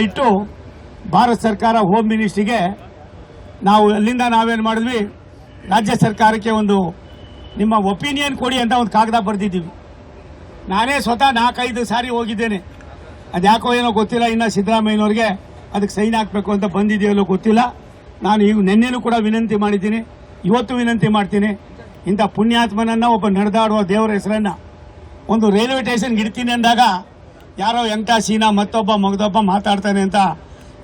ಇಟ್ಟು ಭಾರತ ಸರ್ಕಾರ ಹೋಮ್ ಮಿನಿಸ್ಟ್ರಿಗೆ ನಾವು ಅಲ್ಲಿಂದ ನಾವೇನು ಮಾಡಿದ್ವಿ? ರಾಜ್ಯ ಸರ್ಕಾರಕ್ಕೆ ಒಂದು ನಿಮ್ಮ ಒಪಿನಿಯನ್ ಕೊಡಿ ಅಂತ ಒಂದು ಕಾಗದ ಬರೆದಿದ್ದೀವಿ. ನಾನೇ ಸ್ವತಃ ನಾಲ್ಕೈದು ಸಾರಿ ಹೋಗಿದ್ದೇನೆ. ಅದು ಯಾಕೋ ಏನೋ ಗೊತ್ತಿಲ್ಲ, ಇನ್ನು ಸಿದ್ದರಾಮಯ್ಯನವ್ರಿಗೆ ಅದಕ್ಕೆ ಸೈನ್ ಹಾಕಬೇಕು ಅಂತ ಬಂದಿದೆಯಲ್ಲೋ ಗೊತ್ತಿಲ್ಲ. ನಾನು ಈಗ ನಿನ್ನೆನೂ ಕೂಡ ವಿನಂತಿ ಮಾಡಿದ್ದೀನಿ. ಇವತ್ತು ವಿನಂತಿ ಮಾಡ್ತೀನಿ. ಇಂಥ ಪುಣ್ಯಾತ್ಮನನ್ನು ಒಬ್ಬ ನಡೆದಾಡುವ ದೇವರ ಹೆಸರನ್ನು ಒಂದು ರೈಲ್ವೆ ಸ್ಟೇಷನ್ಗೆ ಇಡ್ತೀನಿ ಅಂದಾಗ ಯಾರೋ ಎಂಟ ಸೀನಾ ಮತ್ತೊಬ್ಬ ಮಗದೊಬ್ಬ ಮಾತಾಡ್ತಾನೆ ಅಂತ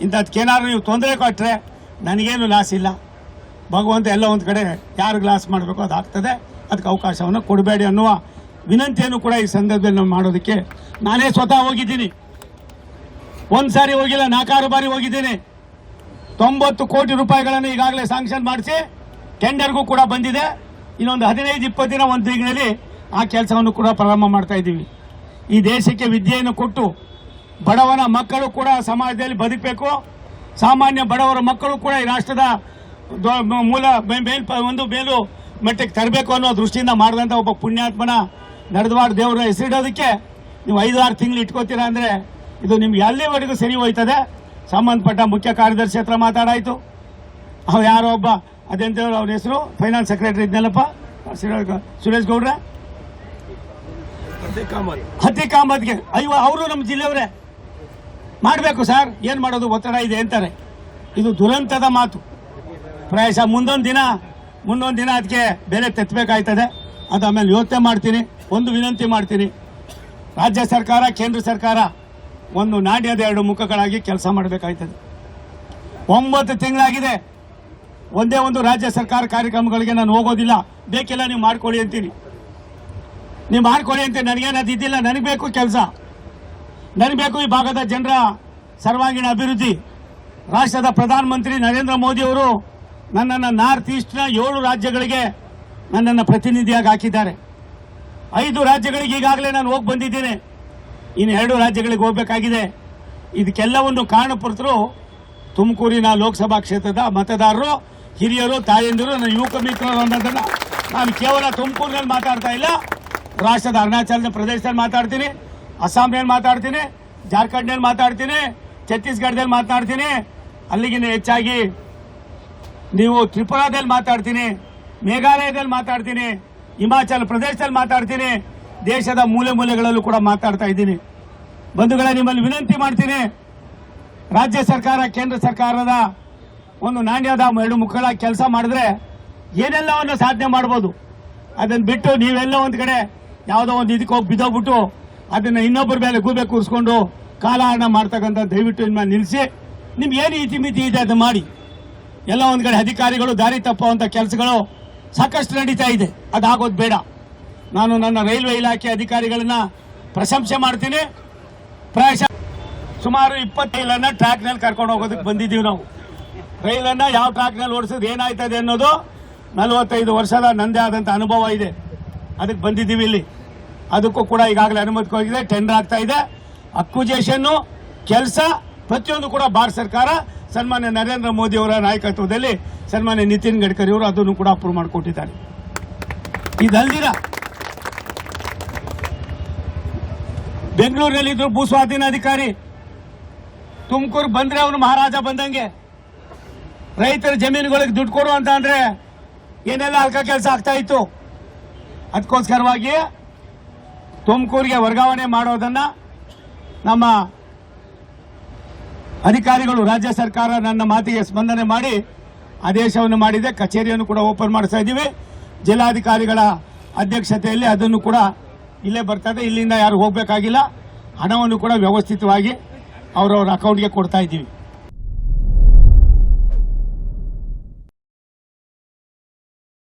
ಇಂಥದ್ಕೇನಾದ್ರು ನೀವು ತೊಂದರೆ ಕೊಟ್ಟರೆ ನನಗೇನು ಲಾಸ್ ಇಲ್ಲ. ಭಗವಂತ ಎಲ್ಲ ಒಂದು ಕಡೆ ಯಾರು ಲಾಸ್ ಮಾಡಬೇಕು ಅದು ಆಗ್ತದೆ. ಅದಕ್ಕೆ ಅವಕಾಶವನ್ನು ಕೊಡಬೇಡಿ ಅನ್ನುವ ವಿನಂತಿಯನ್ನು ಕೂಡ ಈ ಸಂದರ್ಭದಲ್ಲಿ ನಾವು ಮಾಡೋದಕ್ಕೆ ನಾನೇ ಸ್ವತಃ ಹೋಗಿದ್ದೀನಿ. ಒಂದು ಸಾರಿ ಹೋಗಿಲ್ಲ, ನಾಲ್ಕಾರು ಬಾರಿ ಹೋಗಿದ್ದೀನಿ. ತೊಂಬತ್ತು ಕೋಟಿ ರೂಪಾಯಿಗಳನ್ನು ಈಗಾಗಲೇ ಸ್ಯಾಂಕ್ಷನ್ ಮಾಡಿಸಿ ಟೆಂಡರ್ಗೂ ಕೂಡ ಬಂದಿದೆ. ಇನ್ನೊಂದು ಹದಿನೈದು, ಇಪ್ಪತ್ತು ದಿನ ಒಂದು ತಿಂಗಳಲ್ಲಿ ಆ ಕೆಲಸವನ್ನು ಕೂಡ ಪ್ರಾರಂಭ ಮಾಡ್ತಾ ಇದ್ದೀವಿ. ಈ ದೇಶಕ್ಕೆ ವಿದ್ಯೆಯನ್ನು ಕೊಟ್ಟು ಬಡವನ ಮಕ್ಕಳು ಕೂಡ ಸಮಾಜದಲ್ಲಿ ಬದುಕಬೇಕು. ಸಾಮಾನ್ಯ ಬಡವರ ಮಕ್ಕಳು ಕೂಡ ಈ ರಾಷ್ಟ್ರದ ಮೂಲ ಮೇಲ್ ಒಂದು ಮೇಲು ಮಟ್ಟಕ್ಕೆ ತರಬೇಕು ಅನ್ನೋ ದೃಷ್ಟಿಯಿಂದ ಮಾಡಿದಂಥ ಒಬ್ಬ ಪುಣ್ಯಾತ್ಮನ ನಡೆದವಾಡ ದೇವರ ಹೆಸರಿಡೋದಕ್ಕೆ ನೀವು ಐದು ಆರು ತಿಂಗಳು ಇಟ್ಕೋತೀರಾ ಅಂದರೆ ಇದು ನಿಮ್ಗೆ ಎಲ್ಲಿವರೆಗೂ ಸರಿ ಹೋಯ್ತದೆ. ಸಂಬಂಧಪಟ್ಟ ಮುಖ್ಯ ಕಾರ್ಯದರ್ಶಿ ಹತ್ರ ಮಾತಾಡಾಯಿತು. ಅವ್ರು ಯಾರೋ ಒಬ್ಬ ಅದೆಂತೇಳಿ ಅವ್ರ ಹೆಸರು? Finance secretary ಇದ್ನಲ್ಲಪ್ಪ. ಸುರೇಶ್ ಗೌಡ್ರೆ. ಹತ್ತಿ ಕಾಮತ್ಗೆ ಅಯ್ಯೋ, ಅವರು ನಮ್ಮ ಜಿಲ್ಲೆಯವರೇ. ಮಾಡಬೇಕು ಸರ್. ಏನು ಮಾಡೋದು? ಒತ್ತಡ ಇದೆ ಅಂತಾರೆ. ಇದು ದುರಂತದ ಮಾತು. ಪ್ರಾಯಶಃ ಮುಂದೊಂದು ದಿನ ಮುಂದೊಂದು ದಿನ ಅದಕ್ಕೆ ಬೆಲೆ ತೆತ್ತಬೇಕಾಯ್ತದೆ ಅದು ಆಮೇಲೆ ಯೋಚನೆ ಮಾಡ್ತೀನಿ. ಒಂದು ವಿನಂತಿ ಮಾಡ್ತೀನಿ. ರಾಜ್ಯ ಸರ್ಕಾರ, ಕೇಂದ್ರ ಸರ್ಕಾರ ಒಂದು ನಾಣ್ಯದ ಎರಡು ಮುಖಗಳಾಗಿ ಕೆಲಸ ಮಾಡಬೇಕಾಯ್ತದೆ. ಒಂಬತ್ತು ತಿಂಗಳಾಗಿದೆ. ಒಂದೇ ಒಂದು ರಾಜ್ಯ ಸರ್ಕಾರ ಕಾರ್ಯಕ್ರಮಗಳಿಗೆ ನಾನು ಹೋಗೋದಿಲ್ಲ. ಬೇಕಿಲ್ಲ, ನೀವು ಮಾಡ್ಕೊಳ್ಳಿ ಅಂತೀನಿ. ನೀವು ಮಾಡ್ಕೊಳ್ಳಿ ಅಂತ ನನಗೇನು ಅದು ಇದ್ದಿಲ್ಲ ನನಗೆ ಬೇಕು ಕೆಲಸ. ನನಗೆ ಬೇಕು ಈ ಭಾಗದ ಜನರ ಸರ್ವಾಂಗೀಣ ಅಭಿವೃದ್ಧಿ. ರಾಷ್ಟ್ರದ ಪ್ರಧಾನಮಂತ್ರಿ ನರೇಂದ್ರ ಮೋದಿ ಅವರು ನನ್ನನ್ನು ನಾರ್ತ್ ಈಸ್ಟ್ನ ಏಳು ರಾಜ್ಯಗಳಿಗೆ ನನ್ನನ್ನು ಪ್ರತಿನಿಧಿಯಾಗಿ ಹಾಕಿದ್ದಾರೆ. ಐದು ರಾಜ್ಯಗಳಿಗೆ ಈಗಾಗಲೇ ನಾನು ಹೋಗಿ ಬಂದಿದ್ದೇನೆ. ಇನ್ನು ಎರಡು ರಾಜ್ಯಗಳಿಗೆ ಹೋಗಬೇಕಾಗಿದೆ. ಇದಕ್ಕೆಲ್ಲವನ್ನು ಕಾರಣಪುರ್ತರು ತುಮಕೂರಿನ ಲೋಕಸಭಾ ಕ್ಷೇತ್ರದ ಮತದಾರರು, ಹಿರಿಯರು, ತಾಯಂದಿರು, ನನ್ನ ಯುವಕ ಮಿತ್ರರು ಅನ್ನೋದನ್ನು ನಾನು ಕೇವಲ ತುಮಕೂರಿನಲ್ಲಿ ಮಾತಾಡ್ತಾ ಇಲ್ಲ. ರಾಷ್ಟ್ರದ ಅರುಣಾಚಲ ಪ್ರದೇಶದಲ್ಲಿ ಮಾತಾಡ್ತೀನಿ ಅಸ್ಸಾಂನಲ್ಲಿ ಮಾತಾಡ್ತೀನಿ ಜಾರ್ಖಂಡ್ನಲ್ಲಿ ಮಾತಾಡ್ತೀನಿ, ಛತ್ತೀಸ್ಗಢದಲ್ಲಿ ಮಾತಾಡ್ತೀನಿ. ಅಲ್ಲಿಗಿಂತ ಹೆಚ್ಚಾಗಿ ನೀವು ತ್ರಿಪುರಾದಲ್ಲಿ ಮಾತಾಡ್ತೀನಿ, ಮೇಘಾಲಯದಲ್ಲಿ ಮಾತಾಡ್ತೀನಿ, ಹಿಮಾಚಲ ಪ್ರದೇಶದಲ್ಲಿ ಮಾತಾಡ್ತೀನಿ, ದೇಶದ ಮೂಲೆ ಮೂಲೆಗಳಲ್ಲೂ ಕೂಡ ಮಾತಾಡ್ತಾ ಇದ್ದೀನಿ. ಬಂಧುಗಳೇ, ನಿಮ್ಮಲ್ಲಿ ವಿನಂತಿ ಮಾಡ್ತೀನಿ, ರಾಜ್ಯ ಸರ್ಕಾರ, ಕೇಂದ್ರ ಸರ್ಕಾರದ ಒಂದು ನಾಣ್ಯದ ಎರಡು ಮುಖಗಳ ಕೆಲಸ ಮಾಡಿದ್ರೆ ಏನೆಲ್ಲವನ್ನು ಸಾಧನೆ ಮಾಡ್ಬೋದು? ಅದನ್ನು ಬಿಟ್ಟು ನೀವೆಲ್ಲ ಒಂದು ಕಡೆ ಯಾವುದೋ ಒಂದು ಇದಕ್ಕೆ ಹೋಗಿ ಬಿದ್ದೋಗ್ಬಿಟ್ಟು ಅದನ್ನು ಇನ್ನೊಬ್ಬರ ಮೇಲೆ ಗೂಬೆ ಕೂರಿಸ್ಕೊಂಡು ಕಾಲಹರಣ ಮಾಡ್ತಕ್ಕಂಥ ದಯವಿಟ್ಟು ನಿಮ್ಮ ನಿಲ್ಲಿಸಿ. ನಿಮ್ಗೆ ಏನು ಇತಿಮಿತಿ ಇದೆ ಅದು ಮಾಡಿ. ಎಲ್ಲ ಒಂದು ಕಡೆ ಅಧಿಕಾರಿಗಳು, ದಾರಿ ತಪ್ಪುವಂಥ ಕೆಲಸಗಳು ಸಾಕಷ್ಟು ನಡೀತಾ ಇದೆ. ಅದಾಗೋದು ಬೇಡ. ನಾನು ನನ್ನ ರೈಲ್ವೆ ಇಲಾಖೆ ಅಧಿಕಾರಿಗಳನ್ನ ಪ್ರಶಂಸೆ ಮಾಡ್ತೀನಿ. ಪ್ರಾಯಶಃ ಸುಮಾರು ಇಪ್ಪತ್ತು ರೈಲನ್ನ ಟ್ರ್ಯಾಕ್ನಲ್ಲಿ ಕರ್ಕೊಂಡು ಹೋಗೋದಕ್ಕೆ ಬಂದಿದ್ದೀವಿ ನಾವು. ರೈಲನ್ನ ಯಾವ ಟ್ರ್ಯಾಕ್ನಲ್ಲಿ ಓಡಿಸೋದು ಏನಾಯ್ತದೆ ಅನ್ನೋದು ನಲವತ್ತೈದು ವರ್ಷದ ನಂದೇ ಆದಂಥ ಅನುಭವ ಇದೆ. ಅದಕ್ಕೆ ಬಂದಿದ್ದೀವಿ ಇಲ್ಲಿ. ಅದಕ್ಕೂ ಕೂಡ ಈಗಾಗಲೇ ಅನುಮತಿ ಹೋಗಿದೆ ಟೆಂಡರ್ ಆಗ್ತಾ ಇದೆ. ಅಕ್ವಿಜೇಷನ್ನು ಕೆಲಸ, ಪ್ರತಿಯೊಂದು ಕೂಡ ಭಾರತ ಸರ್ಕಾರ, ಸನ್ಮಾನ್ಯ ನರೇಂದ್ರ ಮೋದಿ ಅವರ ನಾಯಕತ್ವದಲ್ಲಿ ಸನ್ಮಾನ್ಯ ನಿತಿನ್ ಗಡ್ಕರಿ ಅವರು ಅದನ್ನು ಕೂಡ ಅಪ್ರೂವ್ ಮಾಡಿಕೊಟ್ಟಿದ್ದಾರೆ. ಇದಲ್ದಿರ ಬೆಂಗಳೂರಿನಲ್ಲಿದ್ರು ಭೂ ಸ್ವಾಧೀನ ಅಧಿಕಾರಿ. ತುಮಕೂರು ಬಂದ್ರೆ ಅವನು ಮಹಾರಾಜ ಬಂದಂಗೆ. ರೈತರ ಜಮೀನುಗಳಿಗೆ ದುಡ್ಡು ಕೊಡು ಅಂತ ಅಂದ್ರೆ ಏನೆಲ್ಲ ಅಲ್ಕ ಕೆಲಸ ಆಗ್ತಾ ಇತ್ತು. ಅದಕ್ಕೋಸ್ಕರವಾಗಿ ತುಮಕೂರಿಗೆ ವರ್ಗಾವಣೆ ಮಾಡೋದನ್ನ ನಮ್ಮ ಅಧಿಕಾರಿಗಳು, ರಾಜ್ಯ ಸರ್ಕಾರ ನನ್ನ ಮಾತಿಗೆ ಸ್ಪಂದನೆ ಮಾಡಿ ಆದೇಶವನ್ನು ಮಾಡಿದೆ. ಕಚೇರಿಯನ್ನು ಕೂಡ ಓಪನ್ ಮಾಡಿಸ್ತಾ ಇದ್ದೀವಿ. ಜಿಲ್ಲಾಧಿಕಾರಿಗಳ ಅಧ್ಯಕ್ಷತೆಯಲ್ಲಿ ಅದನ್ನು ಕೂಡ ಇಲ್ಲೇ ಬರ್ತದೆ ಇಲ್ಲಿಂದ ಯಾರು ಹೋಗಬೇಕಾಗಿಲ್ಲ. ಹಣವನ್ನು ಕೂಡ ವ್ಯವಸ್ಥಿತವಾಗಿ ಅವರವರ ಅಕೌಂಟ್ಗೆ ಕೊಡ್ತಾ ಇದ್ದೀವಿ.